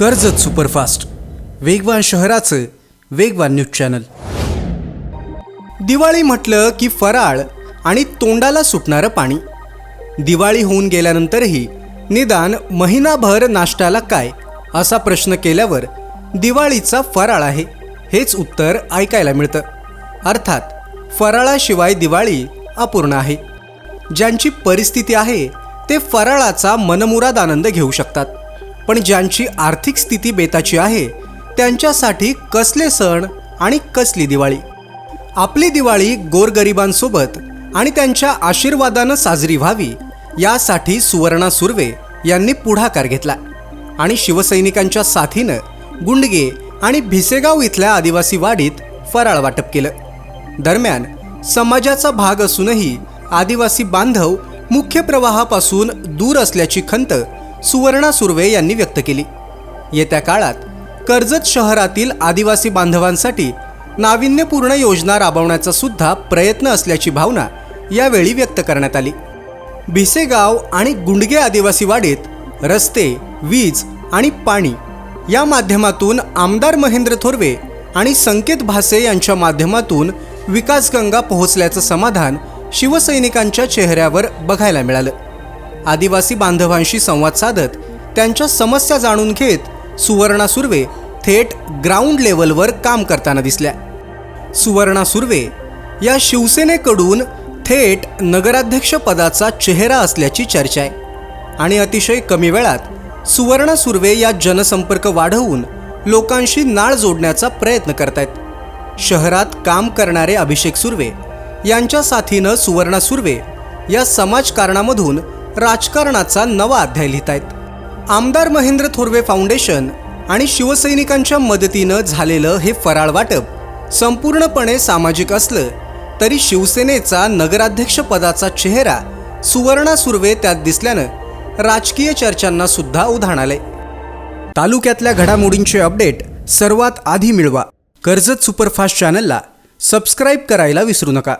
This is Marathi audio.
कर्जत सुपरफास्ट. वेगवान शहराचं वेगवान न्यूज चॅनल. दिवाळी म्हटलं की फराळ आणि तोंडाला सुटणारं पाणी. दिवाळी होऊन गेल्यानंतरही निदान महिनाभर नाश्त्याला काय असा प्रश्न केल्यावर दिवाळीचा फराळ आहे हेच उत्तर ऐकायला मिळतं. अर्थात फराळाशिवाय दिवाळी अपूर्ण आहे. ज्यांची परिस्थिती आहे ते फराळाचा मनमुराद आनंद घेऊ शकतात. पण ज्यांची आर्थिक स्थिती बेताची आहे त्यांच्यासाठी कसले सण आणि कसली दिवाळी? आपली दिवाळी गोरगरिबांसोबत आणि त्यांच्या आशीर्वादानं साजरी व्हावी यासाठी सुवर्णा सुर्वे यांनी पुढाकार घेतला. आणि शिवसैनिकांच्या साथीनं गुंडगे आणि भिसेगाव इथल्या आदिवासी वाडीत फराळ वाटप केलं. दरम्यान समाजाचा भाग असूनही आदिवासी बांधव मुख्य प्रवाहापासून दूर असल्याची खंत सुवर्णा सुर्वे यांनी व्यक्त केली. येत्या काळात कर्जत शहरातील आदिवासी बांधवांसाठी नाविन्यपूर्ण योजना राबवण्याचा सुद्धा प्रयत्न असल्याची भावना यावेळी व्यक्त करण्यात आली. भिसेगाव आणि गुंडगे आदिवासी वाडीत रस्ते वीज आणि पाणी या माध्यमातून आमदार महेंद्र थोरवे आणि संकेत भासे यांच्या माध्यमातून विकासगंगा पोहोचल्याचं समाधान शिवसैनिकांच्या चेहऱ्यावर बघायला मिळालं. आदिवासी बांधवांशी संवाद साधत त्यांच्या समस्या जाणून घेत सुवर्णा सुर्वे थेट ग्राउंड लेवलवर काम करताना दिसल्या. सुवर्णा सुर्वे या शिवसेनेकडून थेट नगराध्यक्षपदाचा चेहरा असल्याची चर्चा आहे. आणि अतिशय कमी वेळात सुवर्णा सुर्वे या जनसंपर्क वाढवून लोकांशी नाळ जोडण्याचा प्रयत्न करतायत. शहरात काम करणारे अभिषेक सुर्वे यांच्या साथीनं सुवर्णा सुर्वे या समाजकारणामधून राजकारणाचा नवा अध्याय लिहित आहेत आमदार महेंद्र थोरवे फाउंडेशन आणि शिवसैनिकांच्या मदतीनं झालेलं हे फराळ वाटप संपूर्णपणे सामाजिक असलं तरी शिवसेनेचा नगराध्यक्षपदाचा चेहरा सुवर्णा सुर्वे त्यात दिसल्यानं राजकीय चर्चांना सुद्धा उधाण आलंय. तालुक्यातल्या घडामोडींचे अपडेट सर्वात आधी मिळवा. कर्जत सुपरफास्ट चॅनलला सबस्क्राईब करायला विसरू नका.